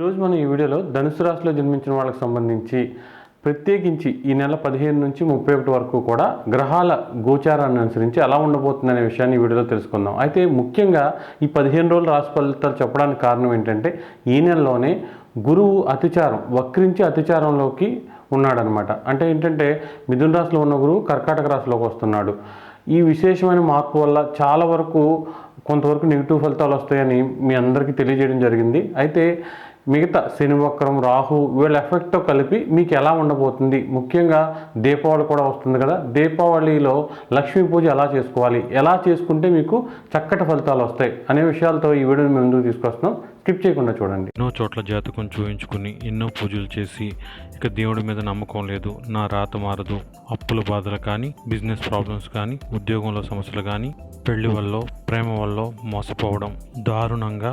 ఈరోజు మనం ఈ వీడియోలో ధనుసు రాశిలో జన్మించిన వాళ్ళకి సంబంధించి ప్రత్యేకించి ఈ నెల పదిహేను నుంచి ముప్పై ఒకటి వరకు కూడా గ్రహాల గోచారాన్ని అనుసరించి ఎలా ఉండబోతుందనే విషయాన్ని ఈ వీడియోలో తెలుసుకుందాం. అయితే ముఖ్యంగా ఈ పదిహేను రోజుల రాశి ఫలితాలు చెప్పడానికి కారణం ఏంటంటే ఈ నెలలోనే గురువు అతిచారం వక్రించి అతిచారంలోకి ఉన్నాడనమాట. అంటే ఏంటంటే మిథున రాశిలో ఉన్న గురువు కర్కాటక రాశిలోకి వస్తున్నాడు. ఈ విశేషమైన మార్పు వల్ల చాలా వరకు కొంతవరకు నెగిటివ్ ఫలితాలు వస్తాయని మీ అందరికీ తెలియజేయడం జరిగింది. అయితే మిగతా శని వక్రం రాహు వీళ్ళ ఎఫెక్ట్తో కలిపి మీకు ఎలా ఉండబోతుంది? ముఖ్యంగా దీపావళి కూడా వస్తుంది కదా. దీపావళిలో లక్ష్మీ పూజ ఎలా చేసుకోవాలి? ఎలా చేసుకుంటే మీకు చక్కటి ఫలితాలు వస్తాయి అనే విషయాలతో ఈ వీడియోని మేము ముందుకు తీసుకొస్తున్నాం. స్కిప్ చేయకుండా చూడండి. ఎన్నో చోట్ల జాతకం చూపించుకుని ఎన్నో పూజలు చేసి ఇక దేవుడి మీద నమ్మకం లేదు. నా రాత మారదు. అప్పుల బాధలు కానీ బిజినెస్ ప్రాబ్లమ్స్ కానీ ఉద్యోగంలో సమస్యలు కానీ పెళ్ళి వల్ల ప్రేమ వల్ల మోసపోవడం దారుణంగా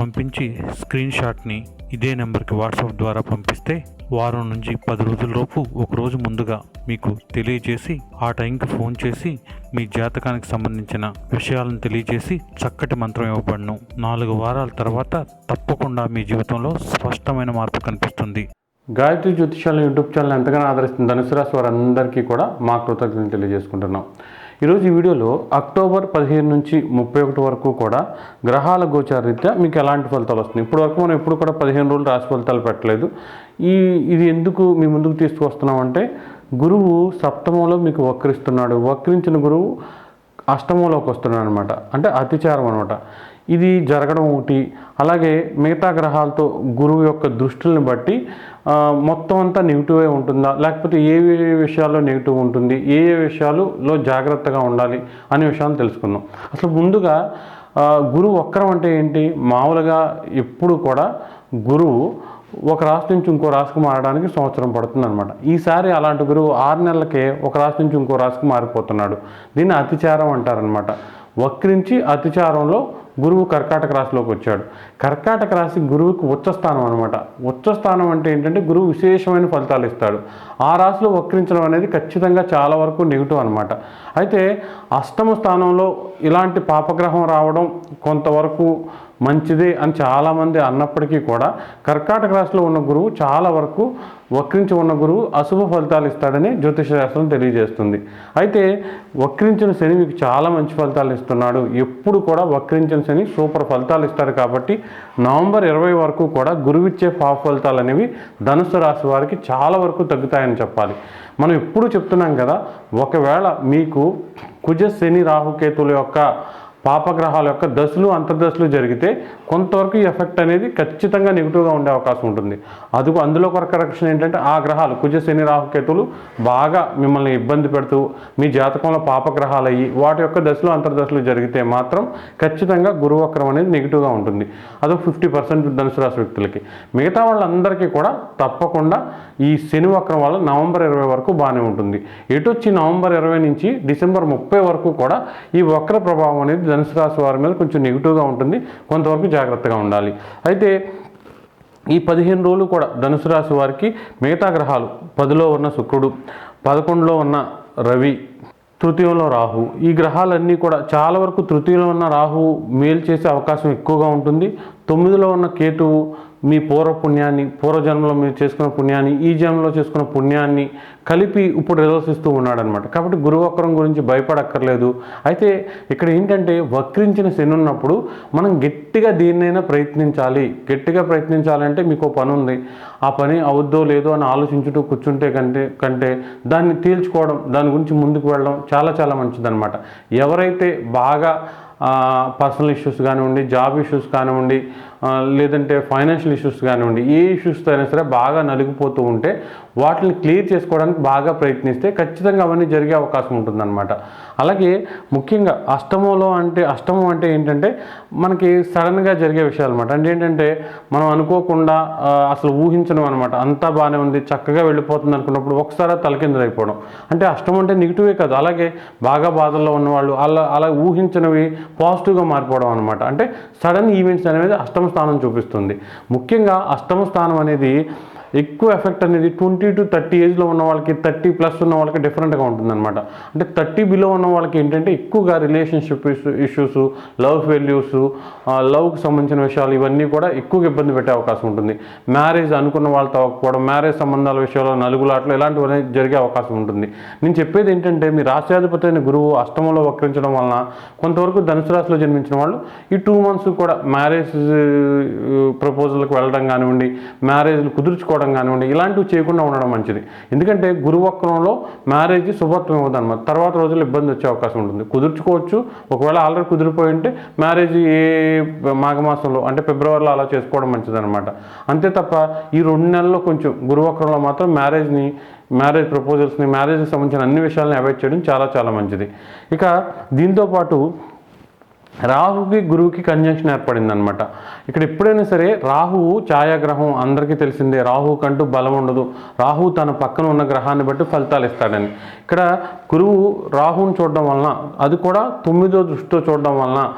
పంపించి స్క్రీన్ షాట్ని ఇదే నెంబర్కి వాట్సాప్ ద్వారా పంపిస్తే వారం నుంచి పది రోజులలోపు ఒక రోజు ముందుగా మీకు తెలియజేసి ఆ టైంకి ఫోన్ చేసి మీ జాతకానికి సంబంధించిన విషయాలను తెలియజేసి చక్కటి మంత్రం ఇవ్వబడను. నాలుగు వారాల తర్వాత తప్పకుండా మీ జీవితంలో స్పష్టమైన మార్పు కనిపిస్తుంది. గాయత్రి జ్యోతిషాల యూట్యూబ్ ఛానల్ ఎంతగానో ఆదరిస్తుంది ధనుసు రాశి వారందరికీ కూడా మా కృతజ్ఞతలు తెలియజేసుకుంటున్నాం. ఈరోజు ఈ వీడియోలో అక్టోబర్ పదిహేను నుంచి ముప్పై ఒకటి వరకు కూడా గ్రహాల గోచార రీత్యా మీకు ఎలాంటి ఫలితాలు వస్తున్నాయి? ఇప్పుడు వరకు మనం ఎప్పుడు కూడా పదిహేను రోజులు రాశి ఫలితాలు పెట్టలేదు. ఈ ఇది ఎందుకు మీ ముందుకు తీసుకువస్తున్నామంటే గురువు సప్తమంలో మీకు వక్రిస్తున్నాడు. వక్రించిన గురువు అష్టమంలోకి వస్తున్నాడు అనమాట అంటే అతిచారం అనమాట ఇది జరగడం ఒకటి. అలాగే మిగతా గ్రహాలతో గురువు యొక్క దృష్టిని బట్టి మొత్తం అంతా నెగిటివే ఉంటుందా? లేకపోతే ఏ విషయాల్లో నెగిటివ్ ఉంటుంది? ఏ ఏ విషయాలలో జాగ్రత్తగా ఉండాలి అనే విషయాలు తెలుసుకుందాం. అసలు ముందుగా గురువు వక్రం అంటే ఏంటి? మామూలుగా ఎప్పుడు కూడా గురువు ఒక రాశి నుంచి ఇంకో రాశికి మారడానికి సంవత్సరం పడుతుంది అనమాట ఈసారి అలాంటి గురువు ఆరు నెలలకే ఒక రాశి నుంచి ఇంకో రాశికి మారిపోతున్నాడు. దీన్ని అతిచారం అంటారనమాట వక్రించి అతిచారంలో గురువు కర్కాటక రాశిలోకి వచ్చాడు. కర్కాటక రాశి గురువుకు ఉచ్చస్థానం అనమాట ఉచ్చస్థానం అంటే ఏంటంటే గురువు విశేషమైన ఫలితాలు ఇస్తాడు. ఆ రాశిలో వక్రించడం అనేది ఖచ్చితంగా చాలా వరకు నెగిటివ్ అనమాట అయితే అష్టమ స్థానంలో ఇలాంటి పాపగ్రహం రావడం కొంతవరకు మంచిది అని చాలామంది అన్నప్పటికీ కూడా కర్కాటక రాశిలో ఉన్న గురువు చాలా వరకు వక్రించి ఉన్న గురువు అశుభ ఫలితాలు ఇస్తాడని జ్యోతిష శాస్త్రం తెలియజేస్తుంది. అయితే వక్రించిన శని మీకు చాలా మంచి ఫలితాలు ఇస్తున్నాడు. ఎప్పుడు కూడా వక్రించిన శని సూపర్ ఫలితాలు ఇస్తాడు కాబట్టి నవంబర్ ఇరవై వరకు కూడా గురువిచ్చే పాప ఫలితాలు అనేవి ధనుసు రాశి వారికి చాలా వరకు తగ్గుతాయని చెప్పాలి. మనం ఎప్పుడు చెప్తున్నాం కదా ఒకవేళ మీకు కుజ శని రాహుకేతుల యొక్క పాపగ్రహాల యొక్క దశలు అంతర్దశలు జరిగితే కొంతవరకు ఈ ఎఫెక్ట్ అనేది ఖచ్చితంగా నెగిటివ్గా ఉండే అవకాశం ఉంటుంది. అది అందులో ఒక కరెక్షన్ ఏంటంటే ఆ గ్రహాలు కుజ శని రాహుకేతులు బాగా మిమ్మల్ని ఇబ్బంది పెడుతూ మీ జాతకంలో పాపగ్రహాలు అయ్యి వాటి యొక్క దశలు అంతర్దశలు జరిగితే మాత్రం ఖచ్చితంగా గురువక్రం అనేది నెగిటివ్గా ఉంటుంది. అదొక ఫిఫ్టీ పర్సెంట్ ధనుసు రాశి వ్యక్తులకి. మిగతా వాళ్ళందరికీ కూడా తప్పకుండా ఈ శని వక్రం వల్ల నవంబర్ ఇరవై వరకు బాగానే ఉంటుంది. ఎటు వచ్చి నవంబర్ ఇరవై నుంచి డిసెంబర్ ముప్పై వరకు కూడా ఈ వక్ర ప్రభావం అనేది ధనుసు రాశి వారి మీద కొంచెం నెగిటివ్గా ఉంటుంది. కొంతవరకు జాగ్రత్తగా ఉండాలి. అయితే ఈ పదిహేను రోజులు కూడా ధనుసు రాశి వారికి మిగతా గ్రహాలు పదిలో ఉన్న శుక్రుడు పదకొండులో ఉన్న రవి తృతీయంలో రాహు. ఈ గ్రహాలన్నీ కూడా చాలా వరకు తృతీయంలో ఉన్న రాహు మేలు చేసే అవకాశం ఎక్కువగా ఉంటుంది. తొమ్మిదిలో ఉన్న కేతువు మీ పూర్వపుణ్యాన్ని పూర్వజన్మలో మీరు చేసుకున్న పుణ్యాన్ని ఈ జన్మలో చేసుకున్న పుణ్యాన్ని కలిపి ఇప్పుడు నిదర్శిస్తూ ఉన్నాడనమాట కాబట్టి గురువక్రం గురించి భయపడక్కర్లేదు. అయితే ఇక్కడ ఏంటంటే వక్రించిన శని ఉన్నప్పుడు మనం గట్టిగా దేన్నైనా ప్రయత్నించాలి. గట్టిగా ప్రయత్నించాలంటే మీకు పని ఉంది ఆ పని అవుద్దో లేదో అని ఆలోచించుటూ కూర్చుంటే కంటే కంటే దాన్ని తేల్చుకోవడం దాని గురించి ముందుకు వెళ్ళడం చాలా చాలా మంచిదనమాట ఎవరైతే బాగా పర్సనల్ ఇష్యూస్ కానివ్వండి జాబ్ ఇష్యూస్ కానివ్వండి లేదంటే ఫైనాన్షియల్ ఇష్యూస్ కానివ్వండి ఏ ఇష్యూస్తో అయినా సరే బాగా నలిగిపోతూ ఉంటే వాటిని క్లియర్ చేసుకోవడానికి బాగా ప్రయత్నిస్తే ఖచ్చితంగా అవన్నీ జరిగే అవకాశం ఉంటుందన్నమాట. అలాగే ముఖ్యంగా అష్టమంలో అంటే అష్టమం అంటే ఏంటంటే మనకి సడన్గా జరిగే విషయాలు అనమాట అంటే ఏంటంటే మనం అనుకోకుండా అసలు ఊహించడం అనమాట అంతా బాగానే ఉంది చక్కగా వెళ్ళిపోతుంది అనుకున్నప్పుడు ఒకసారి తలకిందులైపోవడం. అంటే అష్టం అంటే నెగిటివే కాదు. అలాగే బాగా బాధల్లో ఉన్నవాళ్ళు అలా అలా ఊహించినవి పాజిటివ్గా మారిపోవడం అనమాట అంటే సడన్ ఈవెంట్స్ అనేది అష్టమ స్థానం చూపిస్తుంది. ముఖ్యంగా అష్టమ స్థానం అనేది ఎక్కువ ఎఫెక్ట్ అనేది ట్వంటీ టు థర్టీ ఏజ్లో ఉన్న వాళ్ళకి థర్టీ ప్లస్ ఉన్న వాళ్ళకి డిఫరెంట్గా ఉంటుందన్నమాట. అంటే థర్టీ బిలో ఉన్న వాళ్ళకి ఏంటంటే ఎక్కువగా రిలేషన్షిప్ ఇష్యూస్ లవ్ ఫెయిల్యూస్ లవ్కి సంబంధించిన విషయాలు ఇవన్నీ కూడా ఎక్కువగా ఇబ్బంది పెట్టే అవకాశం ఉంటుంది. మ్యారేజ్ అనుకున్న వాళ్ళతో అవ్వకపోవడం మ్యారేజ్ సంబంధాల విషయంలో నలుగులాట్లు ఇలాంటివన్నీ జరిగే అవకాశం ఉంటుంది. నేను చెప్పేది ఏంటంటే మీ రాష్ట్రాధిపతి అయిన గురువు అష్టమంలో వక్రించడం వలన కొంతవరకు ధనుసు రాశిలో జన్మించిన వాళ్ళు ఈ టూ మంత్స్ కూడా మ్యారేజ్ ప్రపోజల్కి వెళ్ళడం కానివ్వండి మ్యారేజ్లు కుదుర్చుకోవడం కానివ్వండి ఇలాంటివి చేయకుండా ఉండడం మంచిది. ఎందుకంటే గురువక్రంలో మ్యారేజ్ శుభత్వం ఇవ్వదు అనమాట తర్వాత రోజుల్లో ఇబ్బంది వచ్చే అవకాశం ఉంటుంది. కుదుర్చుకోవచ్చు. ఒకవేళ ఆల్రెడీ కుదిరిపోయి ఉంటే మ్యారేజ్ ఏ మాఘమాసంలో అంటే ఫిబ్రవరిలో అలా చేసుకోవడం మంచిదన్నమాట. అంతే తప్ప ఈ రెండు నెలల్లో కొంచెం గురువక్రంలో మాత్రం మ్యారేజ్ని మ్యారేజ్ ప్రపోజల్స్ని మ్యారేజ్కి సంబంధించిన అన్ని విషయాలను అవాయిడ్ చేయడం చాలా చాలా మంచిది. ఇక దీంతోపాటు రాహుకి గురువుకి కంజంక్షన్ ఏర్పడింది అనమాట ఇక్కడ ఎప్పుడైనా సరే రాహువు ఛాయాగ్రహం అందరికీ తెలిసిందే. రాహువు కంటూ బలం ఉండదు. రాహువు తన పక్కన ఉన్న గ్రహాన్ని బట్టి ఫలితాలు ఇస్తాడని. ఇక్కడ గురువు రాహువుని చూడడం వలన అది కూడా తొమ్మిదో దృష్టితో చూడడం వలన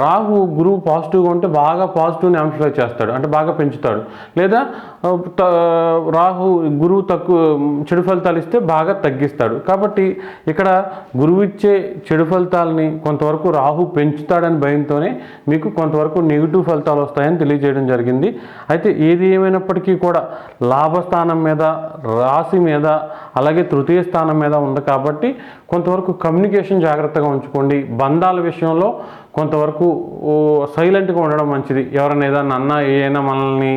రాహు గురువు పాజిటివ్గా ఉంటే బాగా పాజిటివ్ని అంశంలో చేస్తాడు అంటే బాగా పెంచుతాడు. లేదా రాహు గురువు తక్కువ చెడు ఫలితాలు ఇస్తే బాగా తగ్గిస్తాడు. కాబట్టి ఇక్కడ గురువు ఇచ్చే చెడు ఫలితాలని కొంతవరకు రాహు పెంచుతాడని భయంతోనే మీకు కొంతవరకు నెగిటివ్ ఫలితాలు వస్తాయని తెలియజేయడం జరిగింది. అయితే ఏది ఏమైనప్పటికీ కూడా లాభస్థానం మీద రాశి మీద అలాగే తృతీయ స్థానం మీద ఉంది కాబట్టి కొంతవరకు కమ్యూనికేషన్ జాగ్రత్తగా ఉంచుకోండి. బంధాల విషయంలో కొంతవరకు సైలెంట్గా ఉండడం మంచిది. ఎవరైనా ఏదన్నా అన్నా ఏదైనా మనల్ని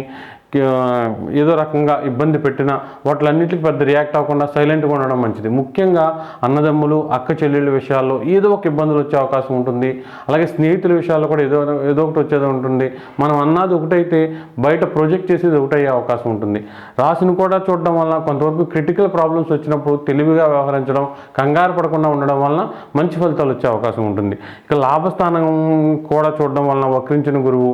ఏదో రకంగా ఇబ్బంది పెట్టినా వాటిలన్నింటికి పెద్ద రియాక్ట్ అవ్వకుండా సైలెంట్గా ఉండడం మంచిది. ముఖ్యంగా అన్నదమ్ములు అక్క చెల్లెళ్ళ విషయాల్లో ఏదో ఒక ఇబ్బందులు వచ్చే అవకాశం ఉంటుంది. అలాగే స్నేహితుల విషయాల్లో కూడా ఏదో ఏదో ఒకటి వచ్చేది ఉంటుంది. మనం అన్నది ఒకటైతే బయట ప్రొజెక్ట్ చేసేది ఒకటయ్యే అవకాశం ఉంటుంది. రాసిని కూడా చూడడం వల్ల కొంతవరకు క్రిటికల్ ప్రాబ్లమ్స్ వచ్చినప్పుడు తెలివిగా వ్యవహరించడం కంగారు పడకుండా ఉండడం వలన మంచి ఫలితాలు వచ్చే అవకాశం ఉంటుంది. ఇక లాభస్థానం కూడా చూడడం వలన వక్రించిన గురువు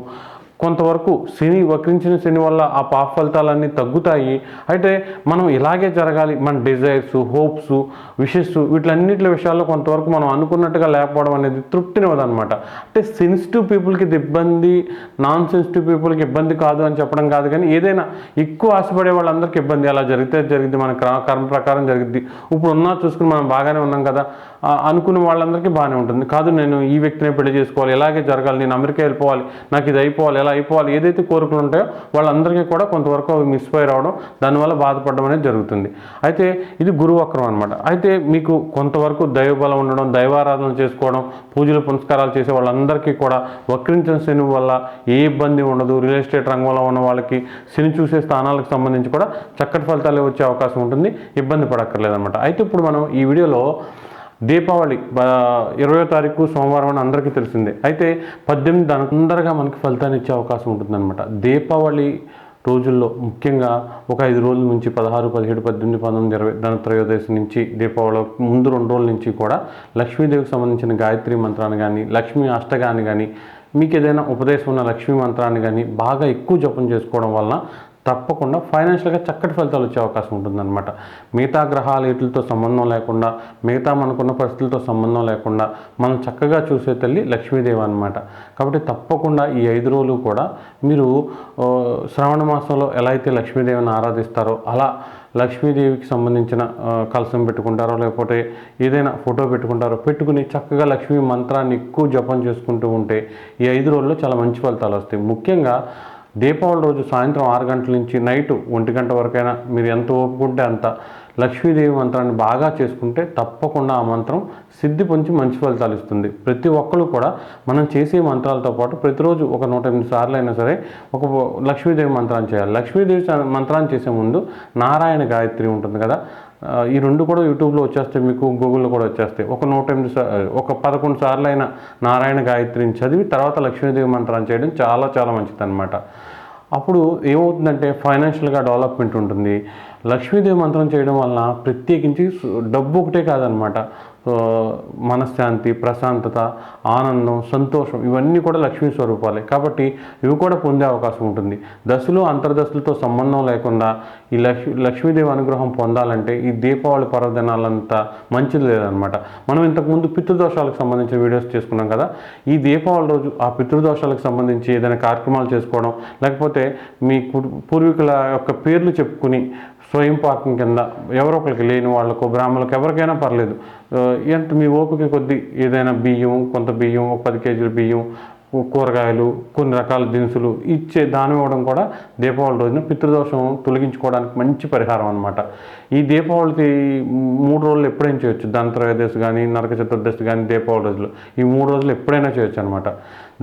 కొంతవరకు శని వక్రించిన శని వల్ల ఆ పాప ఫలితాలన్నీ తగ్గుతాయి. అయితే మనం ఇలాగే జరగాలి. మన డిజైర్స్ హోప్స్ విషెస్ వీటిలన్నిటి విషయాల్లో కొంతవరకు మనం అనుకున్నట్టుగా లేకపోవడం అనేది తృప్తినివ్వదనమాట అంటే సెన్సిటివ్ పీపుల్కి ఇది ఇబ్బంది నాన్ సెన్సిటివ్ పీపుల్కి ఇబ్బంది కాదు అని చెప్పడం కాదు కానీ ఏదైనా ఎక్కువ ఆశపడే వాళ్ళందరికీ ఇబ్బంది. అలా జరిగితే జరిగింది మన క్ర- కర్మ ప్రకారం జరిగింది ఇప్పుడు ఉన్నా చూసుకుని మనం బాగానే ఉన్నాం కదా. అనుకున్న అనుకునే వాళ్ళందరికీ బాగానే ఉంటుంది. కాదు నేను ఈ వ్యక్తినే పెళ్ళి చేసుకోవాలి ఇలాగే జరగాలి నేను అమెరికా వెళ్ళిపోవాలి నాకు ఇది అయిపోవాలి ఎలా అయిపోవాలి ఏదైతే కోరికలు ఉంటాయో వాళ్ళందరికీ కూడా కొంతవరకు అవి మిస్ఫైర్ అవడం దానివల్ల బాధపడడం అనేది జరుగుతుంది. అయితే ఇది గురువక్రం అనమాట అయితే మీకు కొంతవరకు దైవబలం ఉండడం దైవారాధన చేసుకోవడం పూజలు పునస్కారాలు చేసే వాళ్ళందరికీ కూడా వక్రించిన శని వల్ల ఏ ఇబ్బంది ఉండదు. రియల్ ఎస్టేట్ రంగంలో ఉన్న వాళ్ళకి శని చూసే స్థానాలకు సంబంధించి కూడా చక్కటి ఫలితాలు వచ్చే అవకాశం ఉంటుంది. ఇబ్బంది పడక్కర్లేదన్నమాట. అయితే ఇప్పుడు మనం ఈ వీడియోలో దీపావళి ఇరవయో తారీఖు సోమవారం అని అందరికీ తెలిసిందే. అయితే పద్దెనిమిది దాని తొందరగా మనకి ఫలితాన్ని ఇచ్చే అవకాశం ఉంటుందన్నమాట. దీపావళి రోజుల్లో ముఖ్యంగా ఒక ఐదు రోజుల నుంచి పదహారు పదిహేడు పద్దెనిమిది పంతొమ్మిది ఇరవై ధన త్రయోదశి నుంచి దీపావళి ముందు రెండు రోజుల నుంచి కూడా లక్ష్మీదేవికి సంబంధించిన గాయత్రి మంత్రాన్ని కానీ లక్ష్మీ అష్టగాన్ని కానీ మీకు ఏదైనా ఉపదేశం ఉన్న లక్ష్మీ మంత్రాన్ని కానీ బాగా ఎక్కువ జపం చేసుకోవడం వలన తప్పకుండా ఫైనాన్షియల్గా చక్కటి ఫలితాలు వచ్చే అవకాశం ఉంటుందన్నమాట. మిగతా గ్రహాలు వీటితో సంబంధం లేకుండా మిగతా మనకున్న పరిస్థితులతో సంబంధం లేకుండా మనం చక్కగా చూసే తల్లి లక్ష్మీదేవి అనమాట కాబట్టి తప్పకుండా ఈ ఐదు రోజులు కూడా మీరు శ్రావణ మాసంలో ఎలా అయితే లక్ష్మీదేవిని ఆరాధిస్తారో అలా లక్ష్మీదేవికి సంబంధించిన కలసం కలశం పెట్టుకుంటారో లేకపోతే ఏదైనా ఫోటో పెట్టుకుంటారో పెట్టుకుని చక్కగా లక్ష్మీ మంత్రాన్ని ఎక్కువ జపం చేసుకుంటూ ఉంటే ఈ ఐదు రోజుల్లో చాలా మంచి ఫలితాలు వస్తాయి. ముఖ్యంగా దీపావళి రోజు సాయంత్రం ఆరు గంటల నుంచి నైట్ ఒంటి గంట వరకైనా మీరు ఎంత ఓపుకుంటే అంత లక్ష్మీదేవి మంత్రాన్ని బాగా చేసుకుంటే తప్పకుండా ఆ మంత్రం సిద్ధి పొంచి మంచి ఫలితాలు ఇస్తుంది. ప్రతి ఒక్కరు కూడా మనం చేసే మంత్రాలతో పాటు ప్రతిరోజు ఒక నూట ఎనిమిది సార్లు అయినా సరే ఒక లక్ష్మీదేవి మంత్రాన్ని చేయాలి. లక్ష్మీదేవి మంత్రాన్ని చేసే ముందు నారాయణ గాయత్రి ఉంటుంది కదా ఈ రెండు కూడా యూట్యూబ్లో వచ్చేస్తాయి మీకు గూగుల్లో కూడా వచ్చేస్తాయి. ఒక నూట ఎనిమిది ఒక పదకొండు సార్లు అయిన నారాయణ గాయత్రిని చదివి తర్వాత లక్ష్మీదేవి మంత్రాన్ని చేయడం చాలా చాలా మంచిది అప్పుడు ఏమవుతుందంటే ఫైనాన్షియల్గా డెవలప్మెంట్ ఉంటుంది. లక్ష్మీదేవి మంత్రం చేయడం వలన ప్రత్యేకించి డబ్బు ఒకటే కాదనమాట మనశ్శాంతి ప్రశాంతత ఆనందం సంతోషం ఇవన్నీ కూడా లక్ష్మీ స్వరూపాలే. కాబట్టి ఇవి కూడా పొందే అవకాశం ఉంటుంది. దశలు అంతర్దశలతో సంబంధం లేకుండా ఈ లక్ష్మి లక్ష్మీదేవి అనుగ్రహం పొందాలంటే ఈ దీపావళి పర్వదినాలంత మంచిది లేదనమాట. మనం ఇంతకుముందు పితృదోషాలకు సంబంధించిన వీడియోస్ చేసుకున్నాం కదా ఈ దీపావళి రోజు ఆ పితృదోషాలకు సంబంధించి ఏదైనా కార్యక్రమాలు చేసుకోవడం లేకపోతే మీ కు- పూర్వీకుల యొక్క పేర్లు చెప్పుకుని స్వయం పాకం కింద ఎవరో ఒకరికి లేని వాళ్ళకు బ్రాహ్మణులకు ఎవరికైనా పర్లేదు. ఎంత మీ ఓపిక కొద్దీ ఏదైనా బియ్యం కొంత బియ్యం ఒక పది కేజీల బియ్యం కూరగాయలు కొన్ని రకాల దినుసులు ఇచ్చే దానం ఇవ్వడం కూడా దీపావళి రోజున పితృదోషం తొలగించుకోవడానికి మంచి పరిహారం అనమాట ఈ దీపావళికి మూడు రోజులు ఎప్పుడైనా చేయొచ్చు. ధనత్రయోదశి కానీ నరక చతుర్దశి కానీ దీపావళి రోజులు ఈ మూడు రోజులు ఎప్పుడైనా చేయొచ్చు అనమాట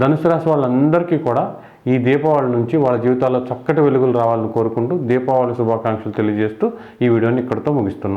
ధనుసు రాశి వాళ్ళందరికీ కూడా ఈ దీపావళి నుంచి వాళ్ళ జీవితాల్లో చక్కటి వెలుగులు రావాలని కోరుకుంటూ దీపావళి శుభాకాంక్షలు తెలియజేస్తూ ఈ వీడియోని ఇక్కడితో ముగిస్తున్నాం.